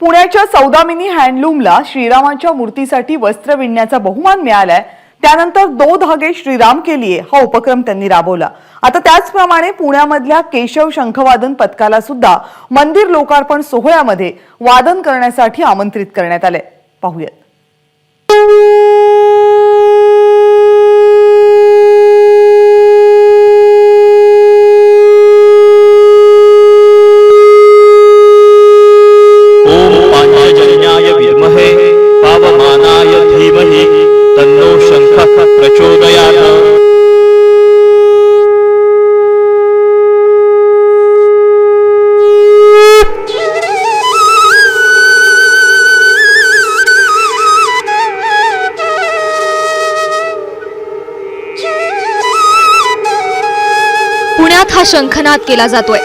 पुण्याच्या सौदामिनी हँडलूमला श्रीरामाच्या मूर्तीसाठी वस्त्र विणण्याचा बहुमान मिळालाय. त्यानंतर दो धागे श्रीराम केलीये हा उपक्रम त्यांनी राबवला. आता त्याचप्रमाणे पुण्यामधल्या केशव शंखवादन पथकाला सुद्धा मंदिर लोकार्पण सोहळ्यामध्ये वादन करण्यासाठी आमंत्रित करण्यात आले पाहूयात. महिन्यात हा शंखनाद केला जातोय.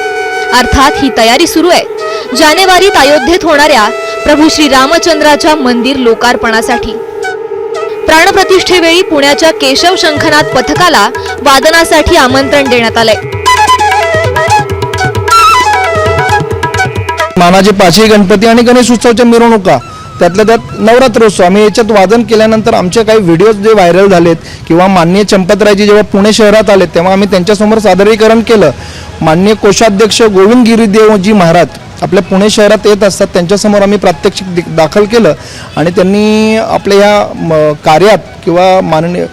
अर्थात ही तयारी सुरू आहे. जानेवारीत अयोध्येत होणाऱ्या प्रभू श्री रामचंद्राच्या मंदिर लोकार्पणासाठी. प्राणप्रतिष्ठेवेळी पुण्याच्या केशव शंखनाथ पथकाला वादनासाठी आमंत्रण देण्यात आलंय. मानाचे पाचही गणपती आणि गणेश उत्सवच्या मिरवणुका. त्यातल्या त्यात नवरात्रोत्सव आम्ही याच्यात वादन केल्यानंतर आमचे काही व्हिडिओज जे व्हायरल झालेत किंवा माननीय चंपतरायजी जेव्हा पुणे शहरात आले तेव्हा आम्ही त्यांच्यासमोर सादरीकरण केलं. माननीय कोषाध्यक्ष गोविंद गिरीदेवजी महाराज आपल्या पुणे शहरात येत असतात त्यांच्यासमोर आम्ही प्रात्यक्षिक दाखल केलं. आणि त्यांनी आपल्या ह्या कार्यात किंवा माननीय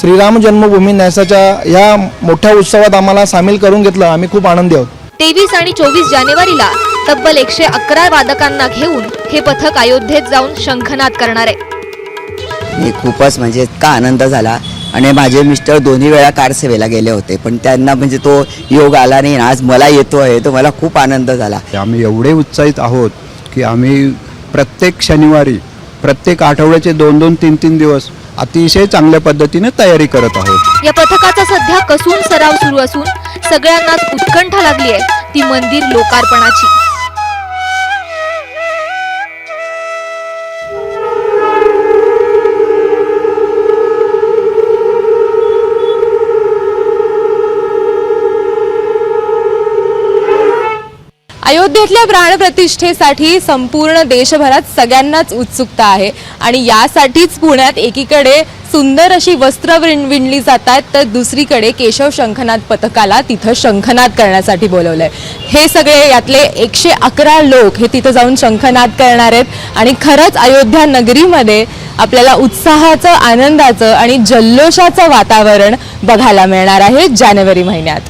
श्रीराम जन्मभूमी न्यासाच्या ह्या मोठ्या उत्सवात आम्हाला सामील करून घेतलं. आम्ही खूप आनंदी आहोत. तेवीस आणि चोवीस जानेवारीला तब्बल एकशे अकरा वादकांना घेऊन हे पथक अयोध्येत जाऊन शंखनाद करणार आहे. मी खूपच म्हणजे इतका आनंद झाला आणि माझे मिस्टर दोन्ही वेळा कार सेवेला गेले होते. पण त्यांना म्हणजे तो योग आला नाही. आज मला येतो आहे तो मला खूप आनंद झाला. आम्ही एवढे उत्साहित आहोत की आम्ही प्रत्येक शनिवारी प्रत्येक आठवड्याचे दोन दोन तीन तीन दिवस अतिशय चांगल्या पद्धतीने तयारी करत आहोत. या पथकाचा सध्या कसून सराव सुरू असून सगळ्यांनाच उत्कंठा लागली आहे ती मंदिर लोकार्पणाची. अयोध्येतल्या प्राणप्रतिष्ठेसाठी संपूर्ण देशभरात सगळ्यांनाच उत्सुकता आहे. आणि यासाठीच पुण्यात एकीकडे सुंदर अशी वस्त्र विण विणली आहेत तर दुसरीकडे केशव शंखनाद पथकाला तिथं शंखनाद करण्यासाठी बोलवलंय. हे सगळे यातले एकशे अकरा लोक हे तिथं जाऊन शंखनाद करणार आहेत. आणि खरंच अयोध्या नगरीमध्ये आपल्याला उत्साहाचं आनंदाचं आणि जल्लोषाचं वातावरण बघायला मिळणार आहे जानेवारी महिन्यात.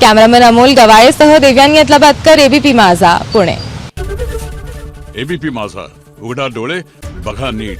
कॅमेरामॅन अमोल गवाळेसह देव्यांनी बातकर एबीपी माझा पुणे. एबीपी माझा. उघडा डोळे बघा नीट.